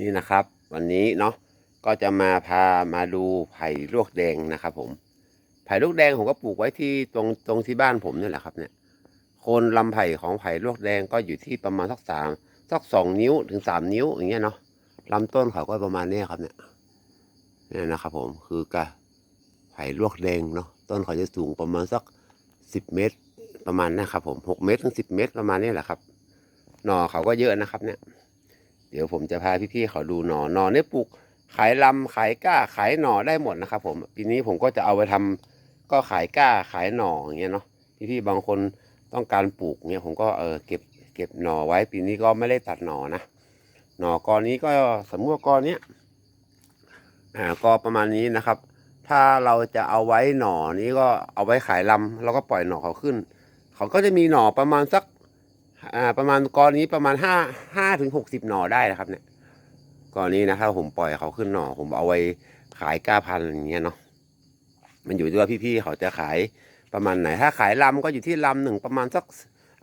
นี่นะครับ วันนี้เนาะก็จะมาพามาดูไผ่ลวกแดงนะครับ ผม ไผ่ลวกแดงผมก็ปลูกไว้ที่ตรงตรงที่บ้านผมนี่แหละครับเนี่ยโคนลำไผ่ของไผ่ลวกแดงก็อยู่ที่ประมาณสักสามสักสองนิ้วถึงสามนิ้วอย่างเงี้ยเนาะลำต้นเขาก็ประมาณนี้ครับเนี่ยเนี่ยนะครับ ผมคือกะไผ่ลวกแดงเนาะต้นเขาจะสูงประมาณสักสิบเมตรประมาณนะครับ ผมหกเมตรถึงสิบเมตรประมาณนี้แหละครับหน่อเขาก็เยอะนะครับเนี่ย เดี๋ยวผมจะพาพี่ๆเขาดูหน่อหนอเนี่ยปลูกขายลำขายก้าขายหน่อได้หมดนะครับ ผมปีนี้ผมก็จะเอาไปทำก็ขายก้าขายหน่ออย่างเงี้ยเนาะพี่ๆบางคนต้องการปลูกเนี่ยผมก็เออเก็บเก็บหน่อไว้ปีนี้ก็ไม่ได้ตัดหน่อนะหน่อกอนนี้ก็สมมติว่ากอนเนี้ยอ่ากอประมาณนี้นะครับ ถ้าเราจะเอาไว้หน่อนี้ก็เอาไว้ขายลำแล้วก็ปล่อยหน่อเขาขึ้น เขาก็จะมีหน่อประมาณสัก ประมาณกอนี้ประมาณห้าห้าถึงหกสิบหน่อได้นะครับเนี่ยกอนี้นะครับผมปล่อยเขาขึ้นหน่อ ผมเอาไว้ขายก้าพันอย่างเงี้ยเนาะมันอยู่ที่ว่าพี่ๆเขาจะขายประมาณไหน ถ้าขายลำก็อยู่ที่ลำหนึ่งประมาณสัก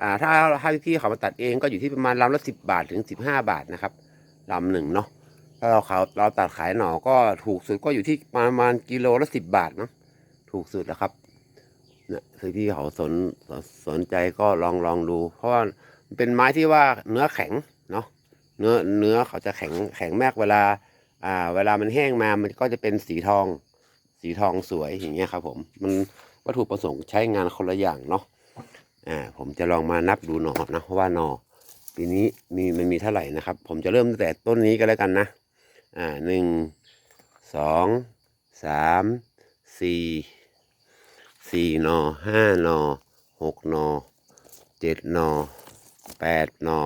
อ่าถ้าถ้าพี่ๆเขามาตัดเองก็อยู่ที่ประมาณลำละสิบบาทถึงสิบห้าบาทนะครับลำหนึ่งเนาะถ้าเราเขาเราตัดขายหน่อก็ถูกสุดก็อยู่ที่ประมาณกิโลละสิบบาทเนาะถูกสุดแล้วครับเนี่ยคือที่เขาสนสนใจก็ลองลองดู เพราะว่า เป็นไม้ที่ว่าเนื้อแข็งเนาะเนื้อเนื้อเขาจะแข็งแข็งมากเวลาอ่าเวลามันแห้งมามันก็จะเป็นสีทอง สีทองสวยอย่างเงี้ยครับผมมันวัตถุประสงค์ใช้งานคนละอย่างเนาะอ่าผมจะลองมานับดูหนอนะเพราะว่าหนอปีนี้มีมันมีเท่าไหร่นะครับ ผมจะเริ่มตั้งแต่ต้นนี้ก็แล้วกันนะอ่าหนึ่งสองสามสี่สี่หนอห้าหนอหกหนอเจ็ดหนอ แปดหนอ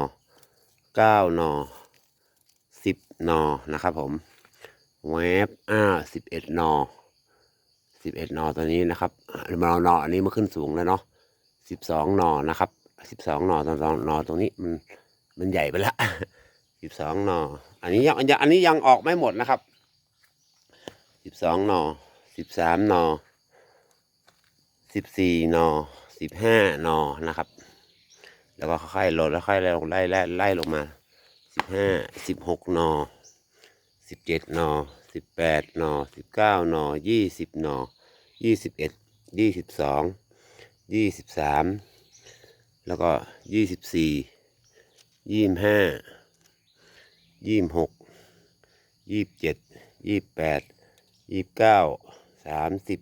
เก้าหนอสิบหนอนะครับผมเวฟอ่าสิบเอ็ดหนอสิบเอ็ดหนอตัวนี้นะครับเราหนออันนี้มาขึ้นสูงแล้วเนาะสิบสองหนอนะครับสิบสองหนอตรงหนอตรงนี้มันมันใหญ่ไปละสิบสองหนออันนี้ยังยังอันนี้ยังออกไม่หมดนะครับสิบสองหนอสิบสามหนอสิบสี่หนอสิบห้านอนะครับ แล้วก็ค่อยๆลดแล้วค่อยไล่ลงไล่ไล่ไล่ลงมาสิบห้าสิบหกนอสิบเจ็ดนอสิบแปดนอสิบเก้านอยี่สิบนอยี่สิบเอ็ดยี่สิบสองยี่สิบสามแล้วก็ยี่สิบสี่ยี่สิบห้ายี่สิบหกยี่สิบเจ็ดยี่สิบแปดยี่สิบเก้าสามสิบ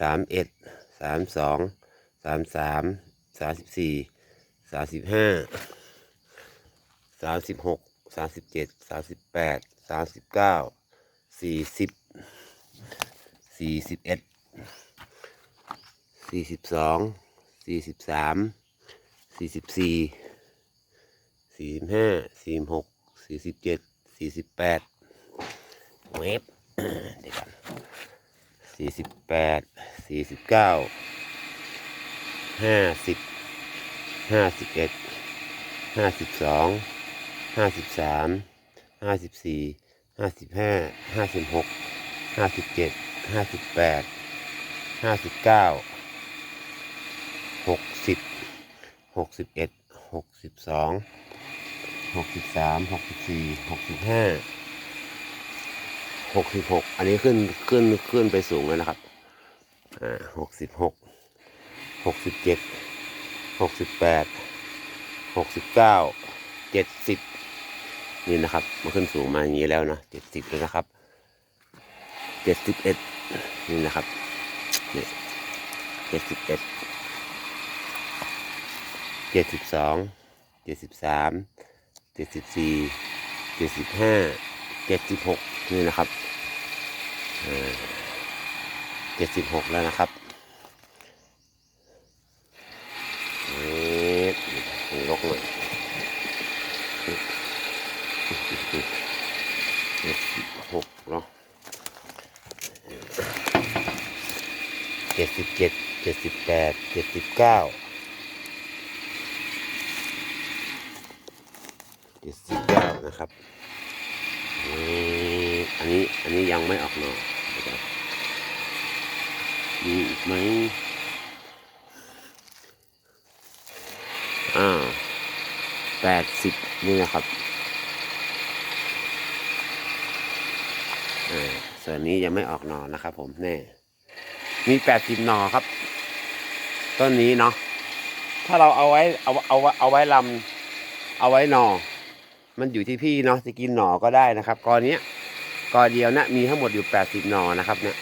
สามเอ็ด สามสองสามสามสามสิบสี่สามสิบห้าสามสิบหกสามสิบเจ็ดสามสิบแปดสามสิบเก้าสี่สิบสี่สิบเอ็ดสี่สิบสองสี่สิบสามสี่สิบสี่สี่สิบห้าสี่สิบหกสี่สิบเจ็ดสี่สิบแปดเวฟเดี๋ยวกัน สี่สิบแปดสี่สิบเก้าห้าสิบห้าสิบเอ็ดห้าสิบสองห้าสิบสามห้าสิบสี่ห้าสิบห้าห้าสิบหกห้าสิบเจ็ดห้าสิบแปดห้าสิบเก้าหกสิบหกสิบเอ็ดหกสิบสองหกสิบสามหกสิบสี่หกสิบห้า หกสิบหกอันนี้ขึ้นขึ้นขึ้นไปสูงแล้วนะครับอ่าหกสิบหกหกสิบเจ็ดหกสิบแปดหกสิบเก้าเจ็ดสิบนี่นะครับมาขึ้นสูงมาอย่างนี้แล้วนะเจ็ดสิบเลยนะครับเจ็ดสิบเอ็ดนี่นะครับเนี่ยเจ็ดสิบเอ็ดเจ็ดสิบสองเจ็ดสิบสามเจ็ดสิบสี่เจ็ดสิบห้าเจ็ดสิบหก นี่นะครับเจ็ดสิบหกแล้วนะครับนี่ลกหน่อยเจ็ดสิบหกเนาะเจ็ดสิบเจ็ดเจ็ดสิบแปดเจ็ดสิบเก้าเจ็ดสิบเก้านะครับ อันนี้อันนี้ยังไม่ออกหน่อนะครับมีอีกไหมอ่าแปดสิบนี่นะครับอ่าส่วนนี้ยังไม่ออกหนอนะครับผมแน่มีแปดสิบหนอครับ ต้นนี้เนาะถ้าเราเอาไว้เอาเอาเอาไว้ลำเอาไว้หนอมันอยู่ที่พี่เนาะจะกินหน่อก็ได้นะครับกอเนี้ กอเดียวนะมีทั้งหมดอยู่แปดสิบหนอนะครับ เนี่ย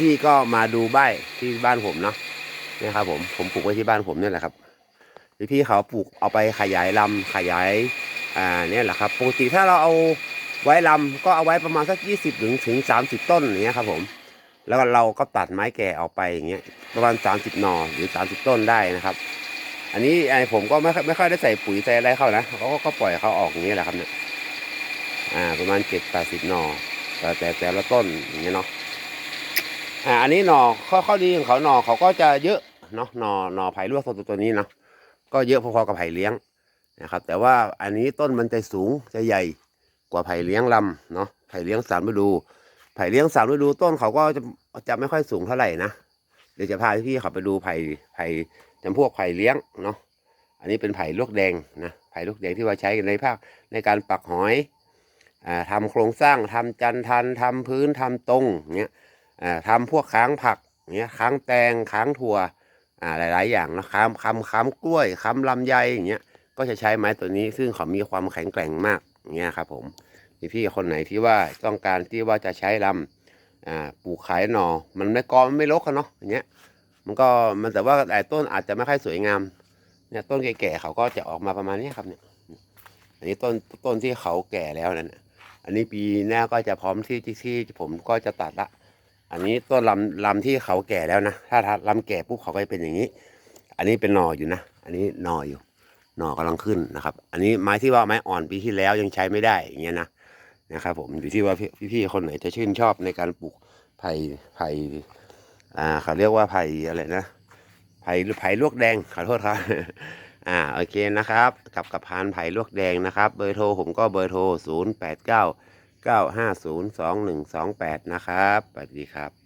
พี่ๆก็มาดูใบที่บ้านผมเนาะนี่ครับผมผมปลูกไว้ที่บ้านผมเนี่ยแหละครับพี่ๆเขาปลูกเอาไปขยายลำขยายอ่าเนี่ยแหละครับปกติถ้าเราเอาไว้ลำก็เอาไว้ประมาณสักยี่สิบถึงถึงสามสิบต้นอย่างเงี้ยครับผมแล้วเราก็ตัดไม้แก่ออกไปอย่างเงี้ยประมาณสามสิบหนอหรือสามสิบต้นได้นะครับ อันนี้ไอผมก็ไม่ค่อยไม่ค่อยได้ใส่ปุ๋ยใส่อะไรเข้านะเขาก็ปล่อยเขาออกอย่างนี้ยแหละครับเนี่ย อ่าประมาณเจ็ดแปดสิบหน่อแต่แต่แต่ละต้นอย่างเงี้ยเนาะอ่าอันนี้หน่อข้อข้อดีของเขาหน่อเขาก็จะเยอะเนาะหน่อหน่อไผ่ลวกตัวตัวนี้เนาะก็เยอะพอๆกับไผ่เลี้ยงนะครับ แต่ว่าอันนี้ต้นมันจะสูงจะใหญ่กว่าไผ่เลี้ยงลำเนาะไผ่เลี้ยงสามฤดู ไผ่เลี้ยงสามฤดูต้นเขาก็จะจะไม่ค่อยสูงเท่าไหร่นะเดี๋ยวจะพาพี่เขาไปดูไผ่ไผ่จำพวกไผ่เลี้ยงเนาะอันนี้เป็นไผ่ลวกแดงนะไผ่ลวกแดงที่ว่าใช้ในภาคในการปักหอย ทำโครงสร้างทำจันทันทำพื้นทำตรงเงี้ยอ่าทำพวกค้างผักเงี้ยค้างแตงค้างถั่วอ่าหลาย ๆ อย่างนะค้ำค้ำค้ำกล้วยค้ำลำไยอย่างเงี้ยก็จะใช้ไม้ตัวนี้ซึ่งเขามีความแข็งแกร่งมากเงี้ยครับผมพี่พี่ๆคนไหนที่ว่าต้องการที่ว่าจะใช้ลำปลูกขายหนอมันไม่กอมันไม่รกอะเนาะอย่างเงี้ยมันก็มันแต่ว่าแต่ต้นอาจจะไม่ค่อยสวยงามเนี่ยต้นแก่ๆเขาก็จะออกมาประมาณนี้ครับเนี่ยอันนี้ต้นต้นที่เขาแก่แล้วนั่นน่ะ อันนี้ปีหน้าก็จะพร้อมที่ที่ที่ผมก็จะตัดละ อันนี้ต้นลำลำที่เขาแก่แล้วนะ ถ้าลำแก่ปุ๊บเขาก็จะเป็นอย่างนี้ อันนี้เป็นหน่ออยู่นะ อันนี้หน่ออยู่ หน่อกำลังขึ้นนะครับ อันนี้ไม้ที่ว่าไม้อ่อนปีที่แล้วยังใช้ไม่ได้อย่างเงี้ยนะนะครับผมอยู่ที่ว่าพี่พี่ๆคนไหนจะชื่นชอบในการปลูกไผ่ไผ่อ่าเขาเรียกว่าไผ่อะไรนะไผ่ไผ่ลวกแดงขอโทษครับ อ่าโอเคนะครับ กับกับพานไผ่ลวกแดงนะครับ เบอร์โทรผมก็เบอร์โทร 0 8 9 9 5 0 2 1 2 8 นะครับสวัสดีครับ